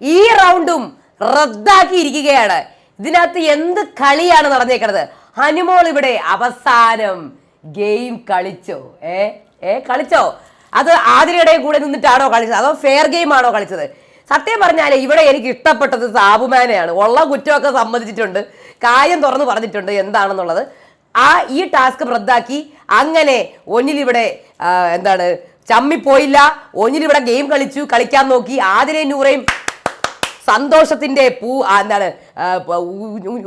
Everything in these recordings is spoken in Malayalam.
ഈ റൗണ്ടും റദ്ദാക്കിയിരിക്കുകയാണ്. ഇതിനകത്ത് എന്ത് കളിയാണ് നടന്നേക്കണത്? ഹനുമോൾ ഇവിടെ അവസാനം ഗെയിം കളിച്ചോ? ഏ? ഏ കളിച്ചോ? അത് ആതിരയുടെ കൂടെ നിന്നിട്ടാണോ കളിച്ചത്? അതോ ഫെയർ ഗെയിം ആണോ കളിച്ചത്? സത്യം പറഞ്ഞാൽ ഇവിടെ എനിക്ക് ഇഷ്ടപ്പെട്ടത് സാബുമാനെയാണ്. ഉള്ള കുറ്റമൊക്കെ സമ്മതിച്ചിട്ടുണ്ട്. കാര്യം തുറന്നു പറഞ്ഞിട്ടുണ്ട് എന്താണെന്നുള്ളത്. ആ ഈ ടാസ്ക് റദ്ദാക്കി. അങ്ങനെ ഒന്നിലിവിടെ എന്താണ് ചമ്മിപ്പോയില്ല. ഒന്നിലിവിടെ ഗെയിം കളിച്ചു. കളിക്കാൻ നോക്കി. ആതിരയും നൂറയും സന്തോഷത്തിന്റെ പൂ എന്താണ്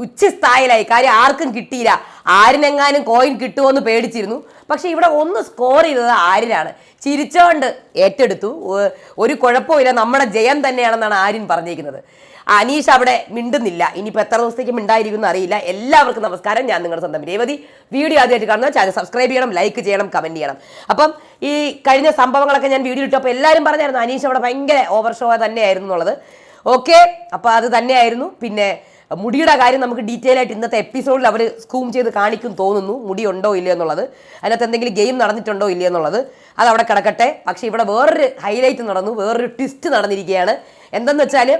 ഉച്ചസ്ഥായിലായി. കാര്യം ആർക്കും കിട്ടിയില്ല. ആരിനെങ്ങാനും കോയിൻ കിട്ടുമോ എന്ന് പേടിച്ചിരുന്നു. പക്ഷെ ഇവിടെ ഒന്ന് സ്കോർ ചെയ്തത് ആരിനാണ് ചിരിച്ചോണ്ട് ഏറ്റെടുത്തു. ഒരു കുഴപ്പമില്ല നമ്മുടെ ജയം തന്നെയാണെന്നാണ് ആര്യൻ പറഞ്ഞിരിക്കുന്നത്. അനീഷ് അവിടെ മിണ്ടുന്നില്ല. ഇനിയിപ്പോൾ എത്ര ദിവസത്തേക്ക് മിണ്ടായിരിക്കും അറിയില്ല. എല്ലാവർക്കും നമസ്കാരം. ഞാൻ നിങ്ങളുടെ സ്വന്തം രേവതി. വീഡിയോ ആദ്യമായിട്ട് കാണുന്ന ചാനൽ സബ്സ്ക്രൈബ് ചെയ്യണം ലൈക്ക് ചെയ്യണം കമന്റ് ചെയ്യണം. അപ്പം ഈ കഴിഞ്ഞ സംഭവങ്ങളൊക്കെ ഞാൻ വീഡിയോ ഇട്ടപ്പോൾ എല്ലാവരും പറഞ്ഞായിരുന്നു അനീഷ് അവിടെ ഭയങ്കര ഓവർ ഷോ തന്നെയായിരുന്നു എന്നുള്ളത്. ഓക്കെ അപ്പോൾ അത് തന്നെയായിരുന്നു. പിന്നെ മുടിയുടെ കാര്യം നമുക്ക് ഡീറ്റെയിൽ ആയിട്ട് ഇന്നത്തെ എപ്പിസോഡിൽ അവർ സ്കൂം ചെയ്ത് കാണിക്കും തോന്നുന്നു. മുടി ഉണ്ടോ ഇല്ലയോ എന്നുള്ളത്. അതിനകത്ത് എന്തെങ്കിലും ഗെയിം നടന്നിട്ടുണ്ടോ ഇല്ലയോ എന്നുള്ളത്. അത് അവിടെ കിടക്കട്ടെ. പക്ഷേ ഇവിടെ വേറൊരു ഹൈലൈറ്റ് നടന്നു. വേറൊരു ട്വിസ്റ്റ് നടന്നിരിക്കുകയാണ്. എന്തെന്ന് വെച്ചാൽ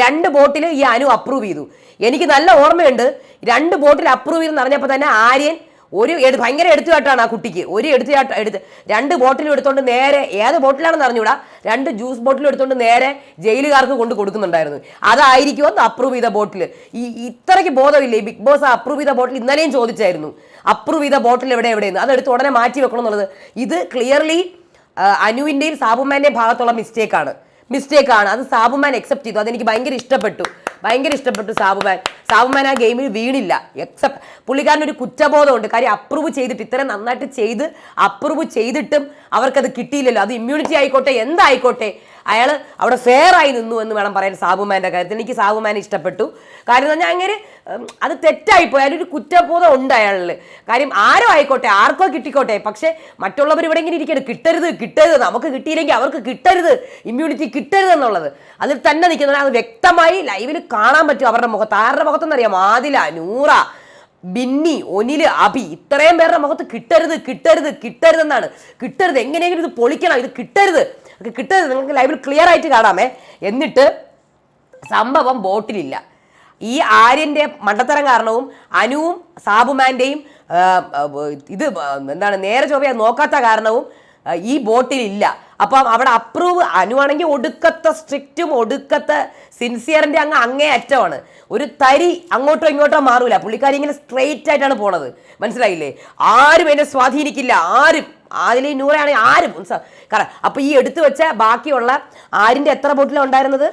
രണ്ട് ബോട്ടിൽ ഈ അനു അപ്രൂവ് ചെയ്തു. എനിക്ക് നല്ല ഓർമ്മയുണ്ട്. രണ്ട് ബോട്ടിൽ അപ്രൂവ് ചെയ്തെന്ന് അറിഞ്ഞപ്പോൾ തന്നെ ആര്യൻ ഒരു എടു ഭയങ്കര എടുത്തുകാട്ടാണ് ആ കുട്ടിക്ക്. ഒരു എടുത്തുകാട്ട് എടുത്ത് രണ്ട് ബോട്ടിലും എടുത്തോണ്ട് നേരെ ഏത് ബോട്ടിലാണെന്ന് അറിഞ്ഞൂടാ? രണ്ട് ജ്യൂസ് ബോട്ടിലും എടുത്തോണ്ട് നേരെ ജയിലുകാർക്ക് കൊണ്ട് കൊടുക്കുന്നുണ്ടായിരുന്നു. അതായിരിക്കും ഒന്ന് അപ്രൂവ് ചെയ്ത ബോട്ടിൽ ഈ ഇത്രയ്ക്ക് ബോധമില്ലേ? ബിഗ് ബോസ് അപ്രൂവ് ചെയ്ത ബോട്ടിൽ ഇന്നലെയും ചോദിച്ചായിരുന്നു. അപ്രൂവ് ചെയ്ത ബോട്ടിൽ എവിടെ എവിടെയെന്ന്. അതെടുത്ത് ഉടനെ മാറ്റി വെക്കണം എന്നുള്ളത് ഇത് ക്ലിയർലി അനുവിന്റെയും സാബുമാന്റെയും ഭാഗത്തുള്ള മിസ്റ്റേക്കാണ് മിസ്റ്റേക്കാണ് അത് സാബുമാൻ അക്സെപ്റ്റ് ചെയ്തു. അതെനിക്ക് ഭയങ്കര ഇഷ്ടപ്പെട്ടു. ഭയങ്കര ഇഷ്ടപ്പെട്ടു സാബുമാൻ. സാബുമാൻ ആ ഗെയിമിൽ വീണില്ല. എക്സെപ്റ്റ് പുള്ളിക്കാരൻ ഒരു കുറ്റബോധമുണ്ട്. കാര്യം അപ്രൂവ് ചെയ്തിട്ട് ഇത്ര നന്നായിട്ട് ചെയ്ത് അപ്രൂവ് ചെയ്തിട്ടും അവർക്കത് കിട്ടിയില്ലല്ലോ. അത് ഇമ്മ്യൂണിറ്റി ആയിക്കോട്ടെ എന്തായിക്കോട്ടെ അയാൾ അവിടെ ഫെയർ ആയി നിന്നു എന്ന് വേണം പറയാൻ സാബുമാന്റെ കാര്യത്തിൽ. എനിക്ക് സാബുമാൻ ഇഷ്ടപ്പെട്ടു. കാര്യം എന്ന് പറഞ്ഞാൽ അങ്ങനെ അത് തെറ്റായിപ്പോയി അതിലൊരു കുറ്റബോധം ഉണ്ട് അയാളിൽ. കാര്യം ആരോ ആയിക്കോട്ടെ ആർക്കോ കിട്ടിക്കോട്ടെ. പക്ഷേ മറ്റുള്ളവർ ഇവിടെ ഇങ്ങനെ ഇരിക്കരുത് കിട്ടരുത് കിട്ടരുത്. നമുക്ക് കിട്ടിയില്ലെങ്കിൽ അവർക്ക് കിട്ടരുത്. ഇമ്മ്യൂണിറ്റി കിട്ടരുത് എന്നുള്ളത്. അതിൽ തന്നെ നിൽക്കുന്ന അത് വ്യക്തമായി ലൈവിൽ കാണാൻ പറ്റും അവരുടെ മുഖത്ത്. ആരുടെ മുഖത്തെന്നറിയാം ആദില നൂറ ബിന്നി ഒനിൽ അഭി. ഇത്രയും പേരുടെ മുഖത്ത് കിട്ടരുത് കിട്ടരുത് കിട്ടരുതെന്നാണ്. കിട്ടരുത്. എങ്ങനെയെങ്കിലും ഇത് പൊളിക്കണം. ഇത് കിട്ടരുത്. ഇത് കിട്ടരുത് നിങ്ങൾക്ക് ലൈവിൽ ക്ലിയർ ആയിട്ട് കാണാമേ. എന്നിട്ട് സംഭവം ബോട്ടിലില്ല ഈ ആര്യന്റെ മണ്ടത്തരം കാരണവും അനുവും ആ, ഇത് എന്താണ് നേരെ ചൊവ്വയെ നോക്കാത്ത കാരണവും ഈ ബോട്ടിലില്ല അപ്പം അവിടെ അപ്രൂവ് അനുവാണെങ്കിൽ ഒടുക്കത്തെ സ്ട്രിക്റ്റും ഒടുക്കത്തെ സിൻസിയറിന്റെ അങ്ങ് അങ്ങേ അറ്റമാണ് ഒരു തരി അങ്ങോട്ടോ ഇങ്ങോട്ടോ മാറൂല. പുള്ളിക്കാരി ഇങ്ങനെ സ്ട്രെയിറ്റ് ആയിട്ടാണ് പോണത്. മനസ്സിലായില്ലേ? ആരും എന്നെ സ്വാധീനിക്കില്ല. ആരും. അതിൽ നൂറാണെങ്കിൽ ആരും കാരണം അപ്പൊ ഈ എടുത്തു വെച്ച ബാക്കിയുള്ള ആരിന്റെ എത്ര ബോട്ടിലാണ് ഉണ്ടായിരുന്നത്?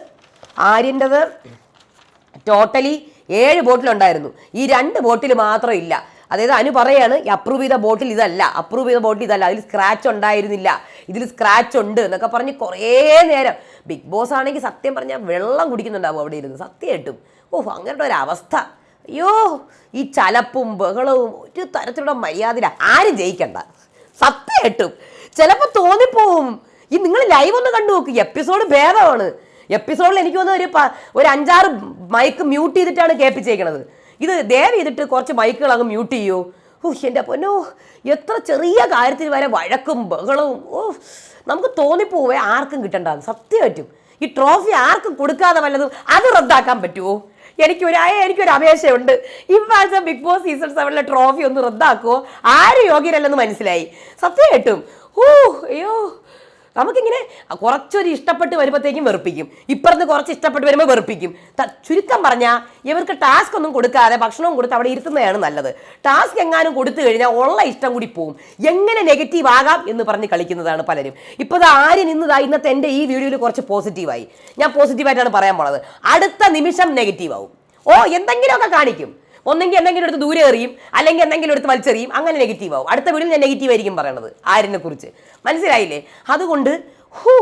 ആര്യന്റെത് ടോട്ടലി ഏഴ് ബോട്ടിലുണ്ടായിരുന്നു. ഈ രണ്ട് ബോട്ടിൽ മാത്രം ഇല്ല. അതായത് അനു പറയാണ് ഈ അപ്രൂവ് ചെയ്ത ബോട്ടിൽ ഇതല്ല അപ്രൂവ് ചെയ്ത ബോട്ടിൽ ഇതല്ല അതിൽ സ്ക്രാച്ച് ഉണ്ടായിരുന്നില്ല. ഇതിൽ സ്ക്രാച്ച് ഉണ്ട് എന്നൊക്കെ പറഞ്ഞ് കുറേ നേരം. ബിഗ് ബോസ് ആണെങ്കിൽ സത്യം പറഞ്ഞാൽ വെള്ളം കുടിക്കുന്നുണ്ടാവും അവിടെ ഇരുന്ന് സത്യമായിട്ടും. ഓഹ് അങ്ങനത്തെ ഒരു അവസ്ഥ. അയ്യോ ഈ ചലപ്പും ബഹളവും ഒരു തരത്തിലുള്ള മര്യാദയില്ല. ആരും ജയിക്കണ്ട. സത്യമായിട്ടും. ചിലപ്പോൾ തോന്നിപ്പോവും. ഈ നിങ്ങൾ ലൈവ് ഒന്ന് കണ്ടു നോക്ക്. എപ്പിസോഡ് ഭേദമാണ്. എപ്പിസോഡിൽ എനിക്ക് വന്ന ഒരു ഒരു അഞ്ചാറ് മൈക്ക് മ്യൂട്ട് ചെയ്തിട്ടാണ് കേൾപ്പിച്ചേക്കണത്. ഇത് ദയവ് ചെയ്തിട്ട് കുറച്ച് മൈക്കുകൾ അങ്ങ് മ്യൂട്ട് ചെയ്യൂ. ഓ എന്റെ പൊന്നോ എത്ര ചെറിയ കാര്യത്തിൽ വരെ വഴക്കും ബഹളവും. ഓ നമുക്ക് തോന്നിപ്പോവേ ആർക്കും കിട്ടണ്ടാകും സത്യമായിട്ടും. ഈ ട്രോഫി ആർക്കും കൊടുക്കാതെ വല്ലതും അത് റദ്ദാക്കാൻ പറ്റുമോ എനിക്കൊരു അയ- എനിക്കൊരു അപേക്ഷയുണ്ട്. ഇപ്രാവശ്യം ബിഗ് ബോസ് സീസൺ സെവനിലെ ട്രോഫി ഒന്ന് റദ്ദാക്കുമോ ആര് യോഗ്യരല്ലെന്ന് മനസ്സിലായി. സത്യമായിട്ടും ഓ അയ്യോ. നമുക്കിങ്ങനെ കുറച്ചൊരു ഇഷ്ടപ്പെട്ട് വരുമ്പോഴത്തേക്കും വെറുപ്പിക്കും. ഇപ്പുറത്ത് കുറച്ച് ഇഷ്ടപ്പെട്ട് വരുമ്പോൾ വെറുപ്പിക്കും. ചുരുക്കം പറഞ്ഞാൽ ഇവർക്ക് ടാസ്ക് ഒന്നും കൊടുക്കാതെ ഭക്ഷണവും കൊടുത്ത് അവിടെ ഇരുത്തുന്നതാണ് നല്ലത്. ടാസ്ക് എങ്ങാനും കൊടുത്തു കഴിഞ്ഞാൽ ഉള്ള ഇഷ്ടം കൂടി പോവും. എങ്ങനെ നെഗറ്റീവ് ആകാം എന്ന് പറഞ്ഞ് കളിക്കുന്നതാണ് പലരും. ഇപ്പോൾ ആരും നിന്നതാ ഇന്നത്തെ എന്റെ ഈ വീഡിയോയിൽ കുറച്ച് പോസിറ്റീവായി ഞാൻ പോസിറ്റീവായിട്ടാണ് പറയാൻ പോണത്. അടുത്ത നിമിഷം നെഗറ്റീവ് ആവും. ഓ എന്തെങ്കിലുമൊക്കെ കാണിക്കും. ഒന്നെങ്കിൽ എന്തെങ്കിലും എടുത്ത് ദൂരെ എറിയും അല്ലെങ്കിൽ എന്തെങ്കിലും എടുത്ത് വലിച്ചെറിയും അങ്ങനെ നെഗറ്റീവ് ആവും. അടുത്ത വീട്ടിൽ ഞാൻ നെഗറ്റീവ് ആയിരിക്കും പറയണത് ആരിനെ കുറിച്ച്. മനസ്സിലായില്ലേ? അതുകൊണ്ട് ഹൂ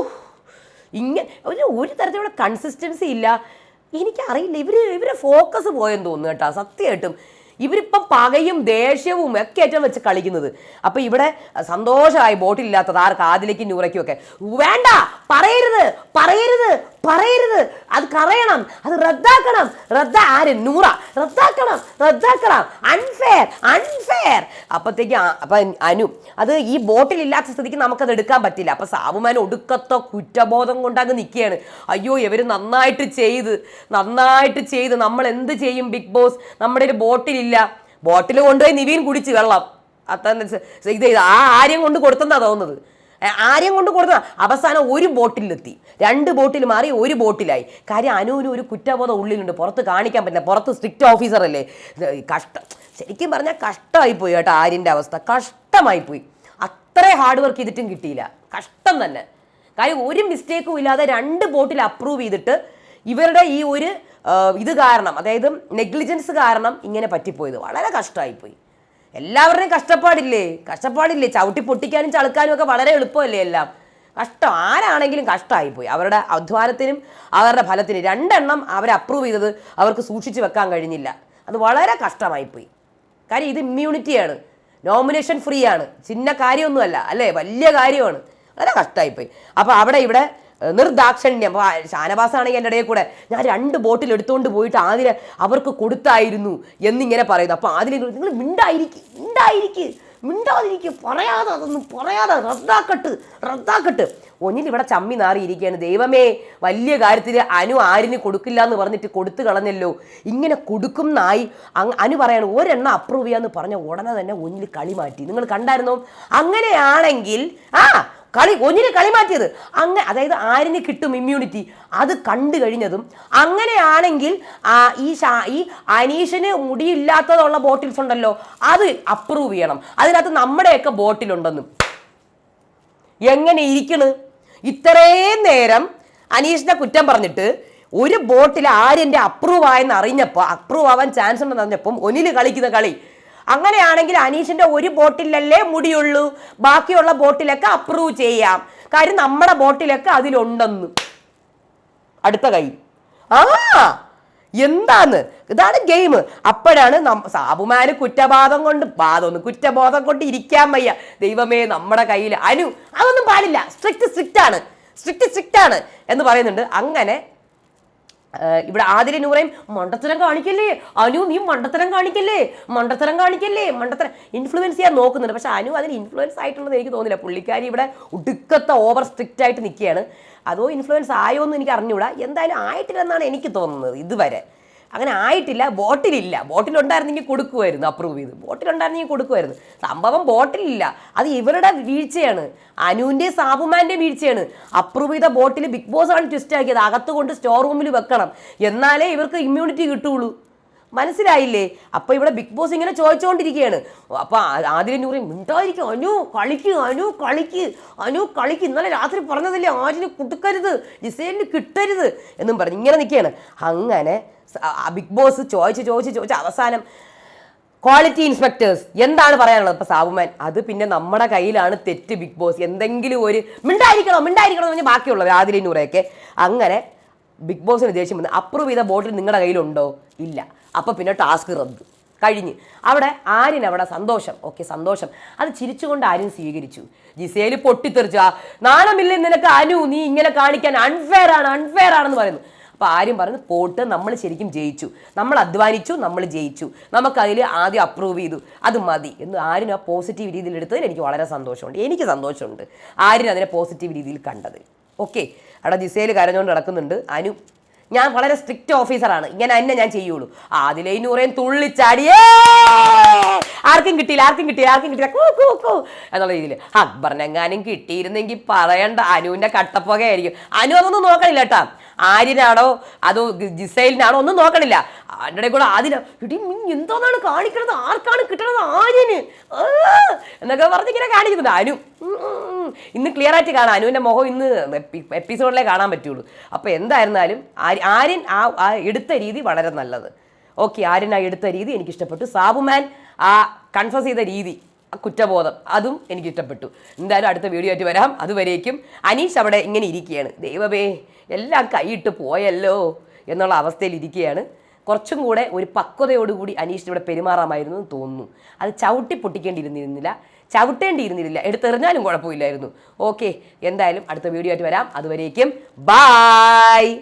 ഇങ്ങനെ ഒരു ഒരു തരത്തിലുള്ള കൺസിസ്റ്റൻസി ഇല്ല. എനിക്കറിയില്ല ഇവർ ഇവരെ ഫോക്കസ് പോയെന്ന് തോന്നുന്നു കേട്ടോ സത്യമായിട്ടും. ഇവരിപ്പം പകയും ദേഷ്യവും ഒക്കെ ഏറ്റവും വെച്ച് കളിക്കുന്നത്. അപ്പം ഇവിടെ സന്തോഷമായി ബോട്ടിലില്ലാത്തത് ആർക്ക്? ആദിലേക്കും നൂറയ്ക്കും ഒക്കെ. വേണ്ട പറയരുത് പറയരുത്. പറയരുത്. അത് കറയണം. അത് റദ്ദാക്കണം. റദ്ദ ആര്? നൂറ. റദ്ദാക്കണം. റദ്ദാക്കണം. അൺഫെയർ അൺഫെയർ അപ്പത്തേക്ക് അപ്പൊ അനു അത് ഈ ബോട്ടിൽ ഇല്ലാത്ത സ്ഥിതിക്ക് നമുക്കത് എടുക്കാൻ പറ്റില്ല. അപ്പൊ സാബുമാൻ ഒടുക്കത്തെ കുറ്റബോധം കൊണ്ടങ്ങ് നിൽക്കുകയാണ് അയ്യോ ഇവർ നന്നായിട്ട് ചെയ്ത്. നന്നായിട്ട് ചെയ്ത്. നമ്മൾ എന്ത് ചെയ്യും ബിഗ് ബോസ് നമ്മുടെ ഒരു ബോട്ടിലില്ല. ബോട്ടിൽ കൊണ്ടുപോയി നിവീൻ കുടിച്ച് വെള്ളം. അത്ര ഇത് ആ ആര്യം കൊണ്ട് കൊടുത്തെന്നാ തോന്നുന്നത്. ആര്യം കൊണ്ട് കൊടുത്ത അവസാനം ഒരു ബോട്ടിലെത്തി. രണ്ട് ബോട്ടിൽ മാറി ഒരു ബോട്ടിലായി. കാര്യം അനുവിന് ഒരു കുറ്റബോധം ഉള്ളിലുണ്ട്. പുറത്ത് കാണിക്കാൻ പറ്റില്ല. പുറത്ത് സ്ട്രിക്റ്റ് ഓഫീസറല്ലേ കഷ്ടം ശരിക്കും പറഞ്ഞാൽ കഷ്ടമായി പോയി കേട്ടോ ആര്യന്റെ അവസ്ഥ. കഷ്ടമായി പോയി. അത്രേ ഹാർഡ് വർക്ക് ചെയ്തിട്ടും കിട്ടിയില്ല. കഷ്ടം തന്നെ. കാര്യം ഒരു മിസ്റ്റേക്കും ഇല്ലാതെ രണ്ട് ബോട്ടിൽ അപ്രൂവ് ചെയ്തിട്ട് ഇവരുടെ ഈ ഒരു ഇത് കാരണം അതായത് നെഗ്ലിജൻസ് കാരണം ഇങ്ങനെ പറ്റിപ്പോയത്. വളരെ കഷ്ടമായിപ്പോയി എല്ലാവരുടെയും കഷ്ടപ്പാടില്ലേ? കഷ്ടപ്പാടില്ലേ? ചവിട്ടി പൊട്ടിക്കാനും ചളുക്കാനും ഒക്കെ വളരെ എളുപ്പമല്ലേ എല്ലാം? കഷ്ടം. ആരാണെങ്കിലും കഷ്ടമായിപ്പോയി അവരുടെ അധ്വാനത്തിനും അവരുടെ ഫലത്തിനും രണ്ടെണ്ണം അവരെ അപ്രൂവ് ചെയ്തത് അവർക്ക് സൂക്ഷിച്ചു വെക്കാൻ കഴിഞ്ഞില്ല. അത് വളരെ കഷ്ടമായിപ്പോയി. കാര്യം ഇത് ഇമ്മ്യൂണിറ്റിയാണ് നോമിനേഷൻ ഫ്രീ ആണ്. ചിന്ന കാര്യമൊന്നുമല്ല. അല്ലേ? വലിയ കാര്യമാണ്. വളരെ കഷ്ടമായിപ്പോയി അപ്പോൾ അവിടെ ഇവിടെ നിർദാക്ഷണ്യം. ഷാനവാസാണെങ്കിൽ എന്റെ ഇടയിൽ കൂടെ ഞാൻ രണ്ട് ബോട്ടിൽ എടുത്തുകൊണ്ട് പോയിട്ട് ആതിന് അവർക്ക് കൊടുത്തായിരുന്നു എന്നിങ്ങനെ പറയുന്നു. അപ്പോൾ ആതിന് നിങ്ങൾ മിണ്ടായിരിക്കും മിണ്ടായിരിക്കും മിണ്ടാതിരിക്കും പറയാതെ അതൊന്നും പറയാതെ റദ്ദാക്കട്ട് റദ്ദാക്കട്ട്. ഒന്നിൽ ഇവിടെ ചമ്മി നാറിയിരിക്കുകയാണ്. ദൈവമേ വലിയ കാര്യത്തിൽ അനു ആരിന് കൊടുക്കില്ല എന്ന് പറഞ്ഞിട്ട് കൊടുത്തു കളഞ്ഞല്ലോ. ഇങ്ങനെ കൊടുക്കും നായി. അനു പറയാണ് ഒരെണ്ണം അപ്രൂവ് ചെയ്യാന്ന് പറഞ്ഞ ഉടനെ തന്നെ ഒന്നിൽ കളി മാറ്റി. നിങ്ങൾ കണ്ടായിരുന്നോ? അങ്ങനെയാണെങ്കിൽ ആ കളി ഒന്നിനെ കളി മാറ്റിയത്. അങ്ങനെ അതായത് ആരിന് കിട്ടും ഇമ്മ്യൂണിറ്റി അത് കണ്ടു കഴിഞ്ഞതും അങ്ങനെയാണെങ്കിൽ ഈ ഈ അനീഷിന് മുടിയില്ലാത്തതുള്ള ബോട്ടിൽസ് ഉണ്ടല്ലോ അത് അപ്രൂവ് ചെയ്യണം. അതിനകത്ത് നമ്മുടെയൊക്കെ ബോട്ടിലുണ്ടെന്നും. എങ്ങനെ ഇരിക്കണ്? ഇത്രയും നേരം അനീഷിനെ കുറ്റം പറഞ്ഞിട്ട് ഒരു ബോട്ടിൽ ആര്യന്റെ അപ്രൂവ് ആയെന്ന് അറിഞ്ഞപ്പോൾ അപ്രൂവ് ആവാൻ ചാൻസ് ഉണ്ടെന്ന് അറിഞ്ഞപ്പം ഒന്നിൽ കളിക്കുന്ന കളി. അങ്ങനെയാണെങ്കിൽ അനീഷിന്റെ ഒരു ബോട്ടിലല്ലേ മുടിയുള്ളൂ. ബാക്കിയുള്ള ബോട്ടിലൊക്കെ അപ്രൂവ് ചെയ്യാം. കാര്യം നമ്മുടെ ബോട്ടിലൊക്കെ അതിലുണ്ടെന്ന്. അടുത്ത കൈ. ആ എന്താന്ന്? ഇതാണ് ഗെയിം അപ്പോഴാണ് സാബുമാന് കുറ്റബാധം കൊണ്ട് ബാധമൊന്നും കുറ്റബോധം കൊണ്ട് ഇരിക്കാൻ വയ്യ. ദൈവമേ നമ്മുടെ കയ്യിൽ അനു അതൊന്നും പാടില്ല. സ്ട്രിക്റ്റ് സ്ട്രിക്റ്റ് ആണ്. സ്ട്രിക്റ്റ് സ്ട്രിക്റ്റ് ആണ് എന്ന് പറയുന്നുണ്ട്. അങ്ങനെ ഇവിടെ എന്ന് പറയും മണ്ടത്തരം കാണിക്കല്ലേ? അനു നീ മണ്ടത്തരം കാണിക്കല്ലേ? മണ്ടത്തരം കാണിക്കല്ലേ? മണ്ടത്തരം. ഇൻഫ്ലുവൻസ് ചെയ്യാൻ നോക്കുന്നുണ്ട്. പക്ഷെ അനു അതിന് ഇൻഫ്ലുവൻസ് ആയിട്ടുണ്ടെന്ന് എനിക്ക് തോന്നില്ല പുള്ളിക്കാരി ഇവിടെ ഒടുക്കത്തെ ഓവർ സ്ട്രിക്റ്റ് ആയിട്ട് നിൽക്കുകയാണ്. അതോ ഇൻഫ്ലുവൻസ് ആയോ എന്ന് എനിക്ക് അറിഞ്ഞുകൂടാ എന്തായാലും ആയിട്ടില്ലെന്നാണ് എനിക്ക് തോന്നുന്നത് ഇതുവരെ. അങ്ങനെ ആയിട്ടില്ല ബോട്ടിലില്ല. ബോട്ടിലുണ്ടായിരുന്നെങ്കിൽ കൊടുക്കുമായിരുന്നു അപ്രൂവ് ചെയ്ത്. ബോട്ടിലുണ്ടായിരുന്നെങ്കിൽ കൊടുക്കുമായിരുന്നു സംഭവം ബോട്ടിലില്ല. അത് ഇവരുടെ വീഴ്ചയാണ്. അനുവിന്റെയും സാബുമാന്റെയും വീഴ്ചയാണ്. അപ്രൂവ് ചെയ്ത ബോട്ടിൽ ബിഗ് ബോസ് ആണ് ട്വിസ്റ്റ് ആക്കിയത്. അകത്ത് കൊണ്ട് സ്റ്റോർ റൂമിൽ വെക്കണം. എന്നാലേ ഇവർക്ക് ഇമ്മ്യൂണിറ്റി കിട്ടുള്ളൂ. മനസ്സിലായില്ലേ? അപ്പൊ ഇവിടെ ബിഗ് ബോസ് ഇങ്ങനെ ചോദിച്ചുകൊണ്ടിരിക്കുകയാണ് അപ്പൊ ആദ്യം നൂറി മിണ്ടായിരിക്കും അനു കളിക്ക് അനു കളിക്ക് അനു കളിക്ക്. ഇന്നലെ രാത്രി പറഞ്ഞതല്ലേ ആരിന് കൊടുക്കരുത് ജിസേലിന് കിട്ടരുത് എന്നും പറഞ്ഞു ഇങ്ങനെ നിൽക്കുകയാണ്. അങ്ങനെ ബിഗ് ബോസ് ചോദിച്ച് ചോദിച്ച് ചോദിച്ച് അവസാനം ക്വാളിറ്റി ഇൻസ്പെക്ടേഴ്സ് എന്താണ് പറയാനുള്ളത്? ഇപ്പൊ സാബുമാൻ അത് പിന്നെ നമ്മുടെ കയ്യിലാണ് തെറ്റ് ബിഗ് ബോസ് എന്തെങ്കിലും ഒരു മിണ്ടായിരിക്കണോ മിണ്ടായിരിക്കണോ എന്ന് പറഞ്ഞാൽ ബാക്കിയുള്ളവർ ആദിലെ നൂറയൊക്കെ അങ്ങനെ ബിഗ് ബോസിന് ദേഷ്യം വന്ന് അപ്രൂവ് ചെയ്ത ബോട്ടിൽ നിങ്ങളുടെ കയ്യിലുണ്ടോ? ഇല്ല. അപ്പൊ പിന്നെ ടാസ്ക് റദ്ദ്. കഴിഞ്ഞ്. അവിടെ ആര്യൻ അവിടെ സന്തോഷം. ഓക്കെ സന്തോഷം. അത് ചിരിച്ചുകൊണ്ട് ആര്യൻ സ്വീകരിച്ചു. ജിസേൽ പൊട്ടിത്തെറിച്ചു. ആ നാണമില്ലേ നിനക്ക് അനു നീ ഇങ്ങനെ കാണിക്കാൻ അൺഫെയർ ആണ് അൺഫെയർ ആണെന്ന് പറയുന്നു. അപ്പോൾ ആര്യം പറഞ്ഞു പോട്ട് നമ്മൾ ശരിക്കും ജയിച്ചു. നമ്മൾ അധ്വാനിച്ചു നമ്മൾ ജയിച്ചു. നമുക്കതിൽ ആദ്യം അപ്രൂവ് ചെയ്തു. അത് മതി. എന്ന് ആരും ആ പോസിറ്റീവ് രീതിയിൽ എടുത്തതിൽ എനിക്ക് വളരെ സന്തോഷമുണ്ട്. എനിക്ക് സന്തോഷമുണ്ട് ആരും അതിനെ പോസിറ്റീവ് രീതിയിൽ കണ്ടത്. ഓക്കെ. അവിടെ ജിസയിൽ കരഞ്ഞുകൊണ്ട് നടക്കുന്നുണ്ട്. അനു ഞാൻ വളരെ സ്ട്രിക്റ്റ് ഓഫീസറാണ് ഇങ്ങനെ തന്നെ ഞാൻ ചെയ്യുള്ളൂ. അതിലെ നൂറേം തുള്ളിച്ചാടിയേ! ആർക്കും കിട്ടിയില്ല ആർക്കും കിട്ടിയില്ല ആർക്കും കിട്ടിയില്ല. കൂ കൂ കൂ എന്നുള്ള രീതിയിൽ അക്ബറിനെങ്ങാനും കിട്ടിയിരുന്നെങ്കിൽ പറയണ്ട. അനുവിന്റെ കട്ടപ്പുകയായിരിക്കും. അനു അതൊന്നും നോക്കണില്ല കേട്ടാ. ആര്യനാണോ? അതോ ജിസൈലിനാണോ? ഒന്നും നോക്കണില്ല. അതിന്റെ കൂടെ ആദ്യം ഇടി എന്തോന്നാണ് കാണിക്കണത്? ആർക്കാണ് കിട്ടണത് ആര്യന്? എന്നൊക്കെ പറഞ്ഞ് ഇങ്ങനെ കാണിക്കുന്നുണ്ട്. അനു. ഇന്ന് ക്ലിയർ ആയിട്ട് കാണാം. അനുവിന്റെ മുഖം ഇന്ന് എപ്പിസോഡിലേ കാണാൻ പറ്റുള്ളൂ. അപ്പോൾ എന്തായിരുന്നാലും ആര്യ- ആര്യൻ ആ എടുത്ത രീതി വളരെ നല്ലത്. ഓക്കെ ആര്യൻ ആ എടുത്ത രീതി എനിക്ക് ഇഷ്ടപ്പെട്ടു സാബുമാൻ ആ കൺഫസ് ചെയ്ത രീതി കുറ്റബോധം അതും എനിക്ക് ഇഷ്ടപ്പെട്ടു എന്തായാലും അടുത്ത വീഡിയോ ആയിട്ട് വരാം. അതുവരേക്കും അനീഷ് അവിടെ ഇങ്ങനെ ഇരിക്കുകയാണ്. ദൈവമേ എല്ലാം കൈയിട്ട് പോയല്ലോ എന്നുള്ള അവസ്ഥയിൽ ഇരിക്കുകയാണ്. കുറച്ചും കൂടെ ഒരു പക്വതയോടുകൂടി അനീഷിനിവിടെ പെരുമാറാമായിരുന്നു എന്ന് തോന്നുന്നു. അത് ചവിട്ടി പൊട്ടിക്കേണ്ടിയിരുന്നിരുന്നില്ല. ചവിട്ടേണ്ടിയിരുന്നില്ല. എടുത്തെറിഞ്ഞാലും കുഴപ്പമില്ലായിരുന്നു. ഓക്കെ എന്തായാലും അടുത്ത വീഡിയോ ആയിട്ട് വരാം. അതുവരേക്കും ബായ്